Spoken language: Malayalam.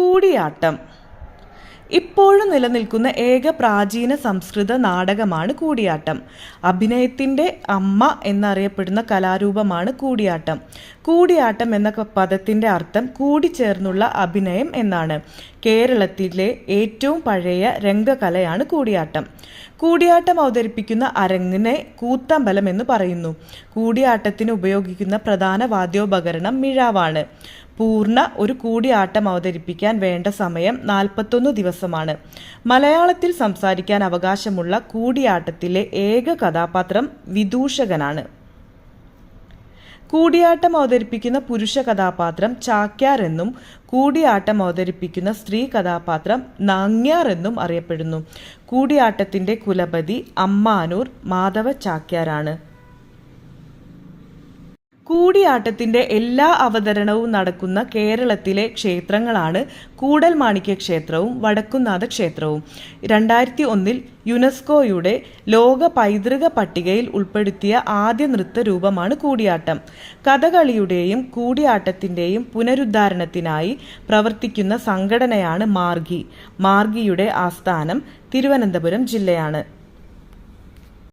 കൂടിയാട്ടം. ഇപ്പോഴും നിലനിൽക്കുന്ന ഏക പ്രാചീന സംസ്കൃത നാടകമാണ് കൂടിയാട്ടം. അഭിനയത്തിന്റെ അമ്മ എന്നറിയപ്പെടുന്ന കലാരൂപമാണ് കൂടിയാട്ടം. കൂടിയാട്ടം എന്ന പദത്തിന്റെ അർത്ഥം കൂടിച്ചേർന്നുള്ള അഭിനയം എന്നാണ്. കേരളത്തിലെ ഏറ്റവും പഴയ രംഗകലയാണ് കൂടിയാട്ടം. കൂടിയാട്ടം അവതരിപ്പിക്കുന്ന അരങ്ങിനെ കൂത്തമ്പലം എന്ന് പറയുന്നു. കൂടിയാട്ടത്തിന് ഉപയോഗിക്കുന്ന പ്രധാന വാദ്യോപകരണം മിഴാവാണ്. പൂർണ ഒരു കൂടിയാട്ടം അവതരിപ്പിക്കാൻ വേണ്ട സമയം നാൽപ്പത്തൊന്ന് ദിവസമാണ്. മലയാളത്തിൽ സംസാരിക്കാൻ അവകാശമുള്ള കൂടിയാട്ടത്തിലെ ഏക കഥാപാത്രം വിദൂഷകനാണ്. കൂടിയാട്ടം അവതരിപ്പിക്കുന്ന പുരുഷ കഥാപാത്രം ചാക്യാർ എന്നും കൂടിയാട്ടം അവതരിപ്പിക്കുന്ന സ്ത്രീ കഥാപാത്രം നാങ്ങ്യാർ എന്നും അറിയപ്പെടുന്നു. കൂടിയാട്ടത്തിന്റെ കുലപതി അമ്മാനൂർ മാധവ ചാക്യാരാണ്. കൂടിയാട്ടത്തിന്റെ എല്ലാ അവതരണവും നടക്കുന്ന കേരളത്തിലെ ക്ഷേത്രങ്ങളാണ് കൂടൽ മാണിക്യ ക്ഷേത്രവും വടക്കുന്നാഥ ക്ഷേത്രവും. രണ്ടായിരത്തി ഒന്നിൽ യുനെസ്കോയുടെ ലോക പൈതൃക പട്ടികയിൽ ഉൾപ്പെടുത്തിയ ആദ്യ നൃത്ത രൂപമാണ് കൂടിയാട്ടം. കഥകളിയുടെയും കൂടിയാട്ടത്തിന്റെയും പുനരുദ്ധാരണത്തിനായി പ്രവർത്തിക്കുന്ന സംഘടനയാണ് മാർഗി. മാർഗിയുടെ ആസ്ഥാനം തിരുവനന്തപുരം ജില്ലയാണ്.